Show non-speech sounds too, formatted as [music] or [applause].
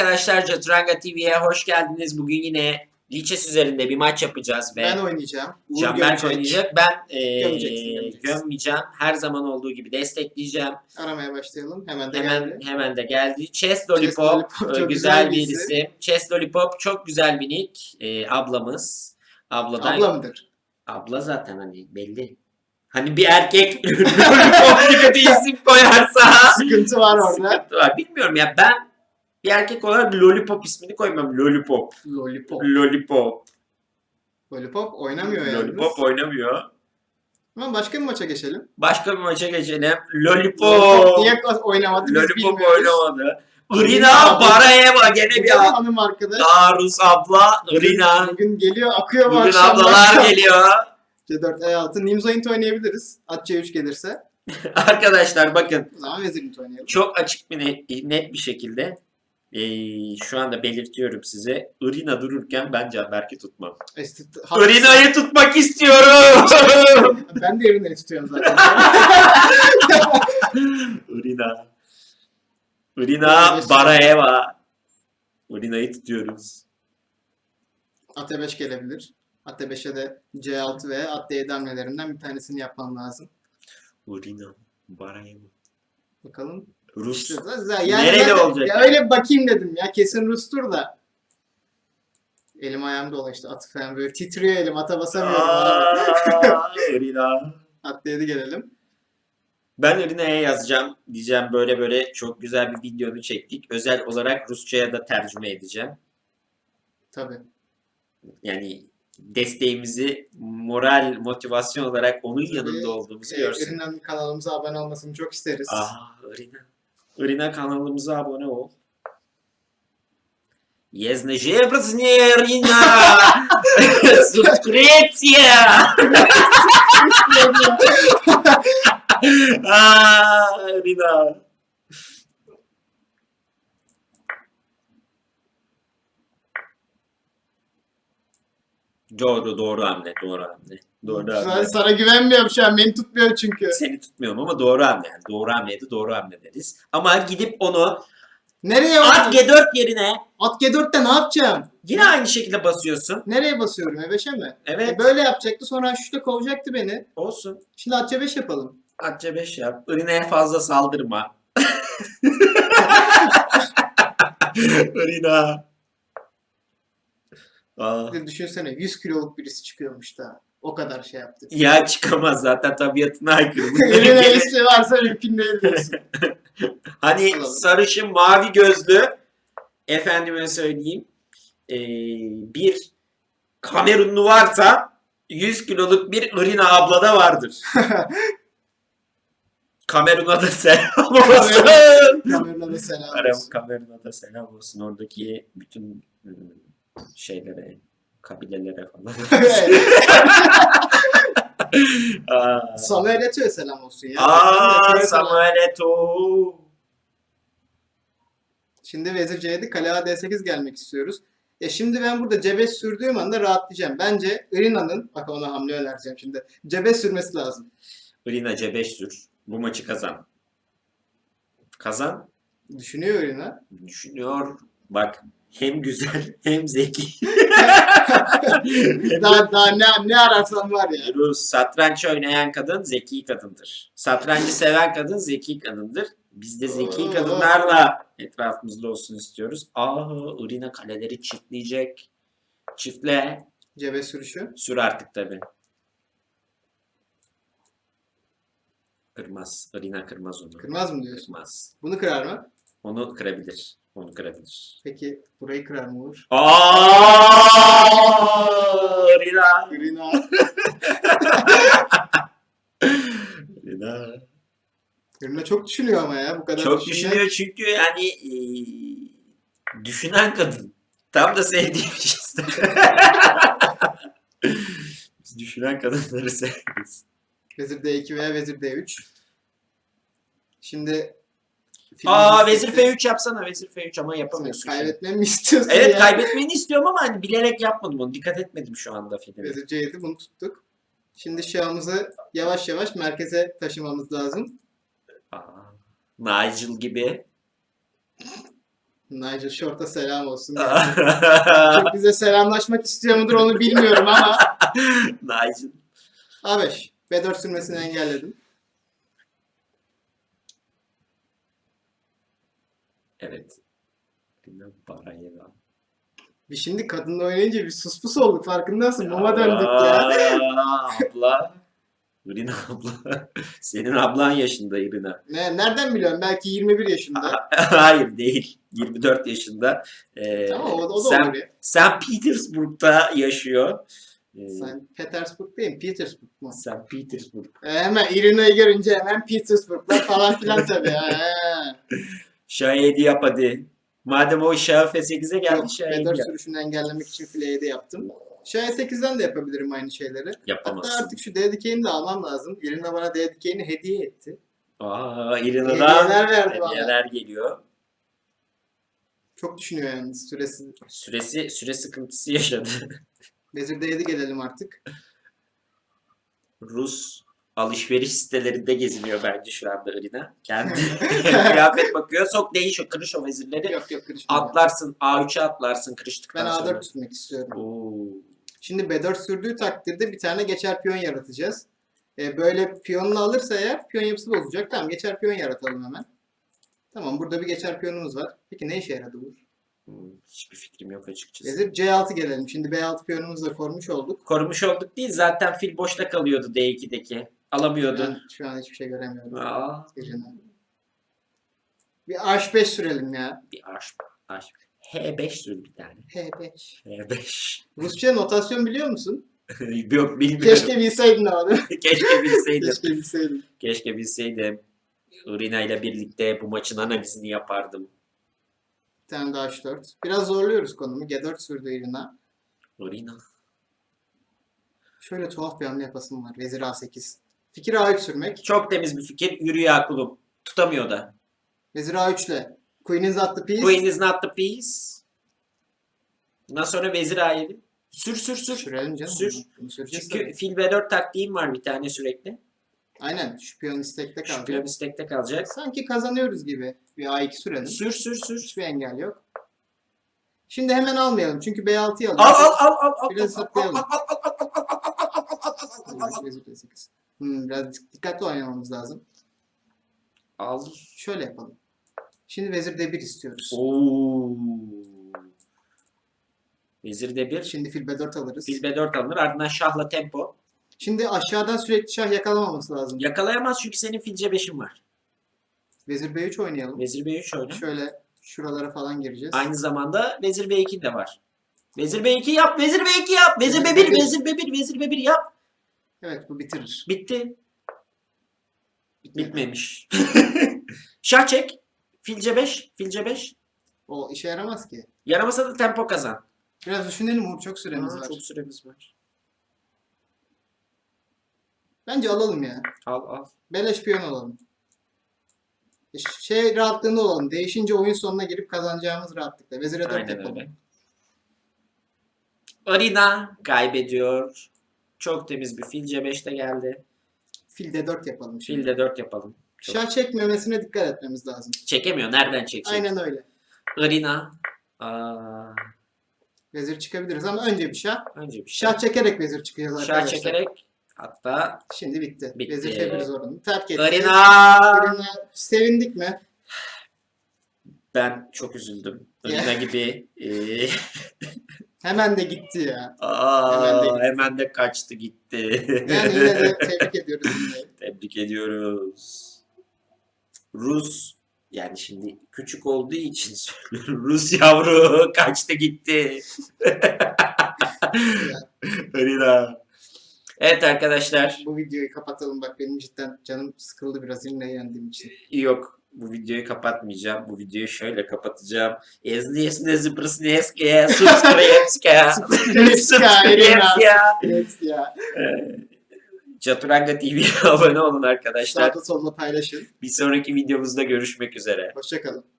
arkadaşlar, Caturanga TV'ye hoş geldiniz. Bugün yine Liches üzerinde bir maç yapacağız ve Ben oynayacağım. Uğur Canberk gömecek. oynayacak. Ben e, Gömeceksin, gömeceksin. gömmeyeceğim. Her zaman olduğu gibi destekleyeceğim. Aramaya başlayalım. Hemen de Hemen geldi. hemen de geldi. Chess Lollipop, Lollipop e, çok güzel, güzel bir bir isim. isim. Chess Lollipop çok güzel bir nick. E, ablamız. Abladan Abla mıdır? Abla zaten hani belli. Hani bir erkek [laughs] Lollipop gibi bir isim koyarsa Sıkıntı var orada. Sıkıntı var. Bilmiyorum ya ben bir erkek olarak Lollipop ismini koymam. Lollipop. Lollipop. Lollipop. Lollipop oynamıyor yani. Lollipop oynamıyor. Ama başka bir maça geçelim. Başka bir maça geçelim. Lollipop Lollipop. niye oynamadı Lollipop bilmiyoruz. oynamadı. Irina Barayeva gene Bir hanım arkadaş. Daha Rus abla. Irina. Bugün geliyor akıyor bu Bugün ablalar [laughs] geliyor. C4 E6. Nimzo int oynayabiliriz. At C3 gelirse. [laughs] Arkadaşlar bakın O zaman vezir int oynayalım. çok açık bir net, net bir şekilde eee, şu anda belirtiyorum size. Irina dururken ben Canberk'i tutmam. Haklısın. Irina'yı tutmak istiyorum. [laughs] Ben de Irina'yı tutuyorum zaten. [laughs] Irina. Irina Baraeva. Irina'yı tutuyoruz. At E5 gelebilir. At E5'e de C6 ve at D7 hamlelerinden bir tanesini yapmam lazım. Irina Baraeva. Bakalım. Rus. Zaten- Nereli olacak Ya yani? öyle bir bakayım dedim ya. Kesin Rus'tur da. Elim ayağım dolaştı. Atı falan böyle titriyor elim. Ata basamıyorum. abi. Aa, Irina. At D7 gelelim. Ben Irina'ya yazacağım. Diyeceğim böyle böyle çok güzel bir videonu çektik. Özel olarak Rusça'ya da tercüme edeceğim. Tabii. Yani desteğimizi moral, motivasyon olarak onun Tabii. yanında olduğumuzu Ee, görsün. Irina'nın kanalımıza abone olmasını çok isteriz. Ah Irina. Irina kanalımıza abone ol. Jeżdżę Irina! [laughs] Subskrypcja! [laughs] Irina. Doğru, doğru hamle, doğru hamle. Doğru hamle. Ben sana güvenmiyorum şu an. Beni tutmuyor çünkü. Seni tutmuyorum ama doğru hamle. Yani doğru hamleydi doğru hamle deriz. Ama gidip onu Nereye at at, G4 yerine at G4'te ne yapacağım? yine aynı şekilde basıyorsun. Nereye basıyorum? E5'e mi? Evet E böyle yapacaktı. Sonra H3'te kovacaktı beni. olsun. Şimdi at C5 yapalım. At C5 yap. Irina'ya fazla saldırma. [laughs] Irina. Aa. Bir de düşünsene 100 kiloluk birisi çıkıyormuş da. O kadar şey yaptı. Ya çıkamaz zaten tabiatına aykırı. [laughs] Eline eşli varsa mümkün değil diyorsun. [laughs] Hani sarışın mavi gözlü efendime söyleyeyim ee, bir Kamerunlu varsa 100 kiloluk bir Irina abla da vardır. [laughs] Kamerun'a da selam olsun. Kameruna da selam olsun. Kamerun'a da selam olsun. Oradaki bütün ıı, şeylere, kabilelere falan. [laughs] [laughs] Aa, Samuel Eto'ya selam olsun ya. Aa. Samuel Eto'o. Şimdi Vezir C7 kale A D8 gelmek istiyoruz. E şimdi ben burada C5 sürdüğüm anda rahatlayacağım. Bence Irina'nın, bak ona hamle önereceğim şimdi. C5 sürmesi lazım. Irina C5 sür. Bu maçı kazan. Kazan. Düşünüyor Irina. Düşünüyor. Bak hem güzel hem zeki. [laughs] daha daha ne, ne ararsan var ya. Rus satranç oynayan kadın zeki kadındır. Satrancı seven kadın zeki kadındır. Biz de zeki kadınlarla etrafımızda olsun istiyoruz. Aa Irina kaleleri çiftleyecek. Çiftle. C5 sürüşü. Sür artık tabi. Kırmaz. Irina kırmaz onu. Kırmaz mı diyorsun? Kırmaz. Bunu kırar mı? Onu kırabilir. Onu kırabilir. Peki burayı kırar mı Uğur? Aa, Irina. Irina. Irina. [laughs] Irina çok düşünüyor ama ya bu kadar Çok düşünüyor çünkü yani eee, düşünen kadın. Tam da sevdiğim şey işte. Biz düşünen kadınları severiz. Vezir D2 veya Vezir D3. Şimdi Aa vezir listesi- F3 yapsana vezir F3 ama yapamıyorsun. şimdi. Kaybetmemi mi istiyorsun Evet ya? kaybetmeni istiyorum ama hani bilerek yapmadım onu. Dikkat etmedim şu anda filme. Vezir C7 bunu tuttuk. Şimdi şahımızı yavaş yavaş merkeze taşımamız lazım. Aa, Nigel gibi. Nigel Short'a selam olsun. [laughs] Çok bize selamlaşmak istiyor mudur onu bilmiyorum ama. [laughs] Nigel. A5. B4 sürmesini engelledim. Evet. Bilmem Barayeva. Bir şimdi kadınla oynayınca bir sus pus olduk farkındasın. Mama döndük ya. [laughs] Abla. Irina abla. [laughs] Senin ablan yaşında Irina. Ne, nereden biliyorum? Belki 21 yaşında. [laughs] Hayır değil. 24 yaşında. Ee, Tamam o, o da sen, olur ya. sen Petersburg'da yaşıyor. Ee, Sen Petersburg değil mi? Petersburg mu? sen Petersburg. E, hemen Irina'yı görünce hemen Petersburg'lar falan filan tabii. Ha. Şahı hediye yap hadi. Madem o Şahı F8'e geldi Yok, Şahı B4 hediye yap. sürüşünü engellemek için fileyi de yaptım. Şaya 8'den de yapabilirim aynı şeyleri. Hatta Yapamazsın. artık şu D dikeyini de almam lazım. Irina bana D dikeyini hediye etti. Aa, Irina'dan Hediyeler verdi bana. hediyeler geliyor. Çok düşünüyor yalnız süresi. Süresi süre sıkıntısı yaşadı. Vezir D7 gelelim artık. Rus alışveriş sitelerinde geziniyor bence şu anda Irina. Kendi [laughs] kıyafet bakıyor. Sok değiş o kırış o vezirleri. Yok yok kırışmayacağım. Atlarsın A3'e atlarsın Ben kırıştıktan sonra. A4 sürmek istiyorum. Oo. Şimdi B4 sürdüğü takdirde bir tane geçer piyon yaratacağız. E, böyle piyonunu alırsa eğer piyon yapısı bozacak. Tamam geçer piyon yaratalım hemen. Tamam burada bir geçer piyonumuz var. Peki ne işe yaradı bu? Hiçbir fikrim yok açıkçası. Vezir C6 gelelim. Şimdi B6 piyonumuzu da korumuş olduk. Korumuş olduk değil zaten fil boşta kalıyordu D2'deki. Alamıyordu. Ben şu an hiçbir şey göremiyorum. Aa, Irina. Bir H5 sürelim ya. bir aş, aş. H5 sür bir tane. H5. H5. Rusça notasyon biliyor musun? [laughs] yok bilmiyorum. Keşke bilseydin abi. [laughs] Keşke bilseydim. Keşke bilseydin. Keşke bilseydim. Irina ile birlikte bu maçın analizini yapardım. Bir tane daha H4. Biraz zorluyoruz konumu. G4 sürdü Irina. Irina. Şöyle tuhaf bir hamle yapasım var. Vezir A8. Fikir A3 sürmek. Çok temiz bir fikir. Yürü ya kulum. Tutamıyor da. Vezir A3 ile. Queen'iniz attı piece. Queen is not the piece. Bundan sonra vezir A7. Sür sür sür. Sürelim canım. Sür. Süreceğiz Çünkü tabii. fil B4 taktiğim var bir tane sürekli. Aynen. Şu piyon istekte Şu kalacak. piyon istekte kalacak. Sanki kazanıyoruz gibi. Bir A2 sürelim. Sür sür sür. Hiçbir engel yok. Şimdi hemen almayalım. Çünkü B6'yı Al alacağız. al al al al. Biraz al, al, saklayalım. al, al, al, al, al, al, al, al, al, al, al. Vezir D8. Hmm, biraz dikkatli oynamamız lazım. Al. Şöyle yapalım. Şimdi vezir D1 istiyoruz. Oo. Vezir D1. Şimdi fil B4 alırız. Fil B4 alınır. Ardından şahla tempo. Şimdi aşağıdan sürekli şah yakalamaması lazım. Yakalayamaz çünkü senin fil C5'in var. Vezir B3 oynayalım. Vezir B3 oyna. Şöyle şuralara falan gireceğiz. Aynı zamanda Vezir B2 de var. Vezir B2 yap, Vezir B2 yap, Vezir B1, Vezir B1, Vezir B1 yap. Evet bu bitirir. Bitti. Bitmedi. Bitmemiş. [laughs] Şah çek. Fil C5, fil C5. O işe yaramaz ki. Yaramasa da tempo kazan. Biraz düşünelim Uğur. Çok süremiz Aa, var. Çok süremiz var. Bence alalım ya. Al al. Beleş piyon alalım. E, Şey rahatlığında olalım. Değişince oyun sonuna girip kazanacağımız rahatlıkla. Vezir E4 Aynen yapalım. öyle. Arina kaybediyor. Çok temiz bir fil C5'te geldi. Fil D4 yapalım şimdi. Fil de 4 yapalım. Çok- Şah çekmemesine dikkat etmemiz lazım. Çekemiyor. Nereden çekecek? Aynen öyle. Arina. Aa, Vezir çıkabiliriz ama önce bir şah. önce bir şah, Şah çekerek vezir çıkıyoruz şah arkadaşlar. çekerek hatta Şimdi bitti. Bitti. Vezir F1 zorunlu. Terk etti. Arina. Arina. Sevindik mi? Ben çok üzüldüm. Arina gibi. Ee, [laughs] Hemen de gitti ya. aa, Hemen de hemen, gitti. de kaçtı gitti. Yani yine de [laughs] tebrik ediyoruz yine. Tebrik ediyoruz. Rus yani şimdi küçük olduğu için [laughs] söylüyorum. Rus yavru kaçtı gitti. [laughs] Arina. Evet arkadaşlar. Bu videoyu kapatalım. Bak benim cidden canım sıkıldı biraz yine yendiğim için. Yok bu videoyu kapatmayacağım. Bu videoyu şöyle kapatacağım. Ezliyesine zıbrısniyeskaya subscribeska. Subscribeska. Evet ya. Caturanga TV'ye [laughs] abone olun arkadaşlar. Sağda solda paylaşın. Bir sonraki videomuzda görüşmek üzere. Hoşçakalın.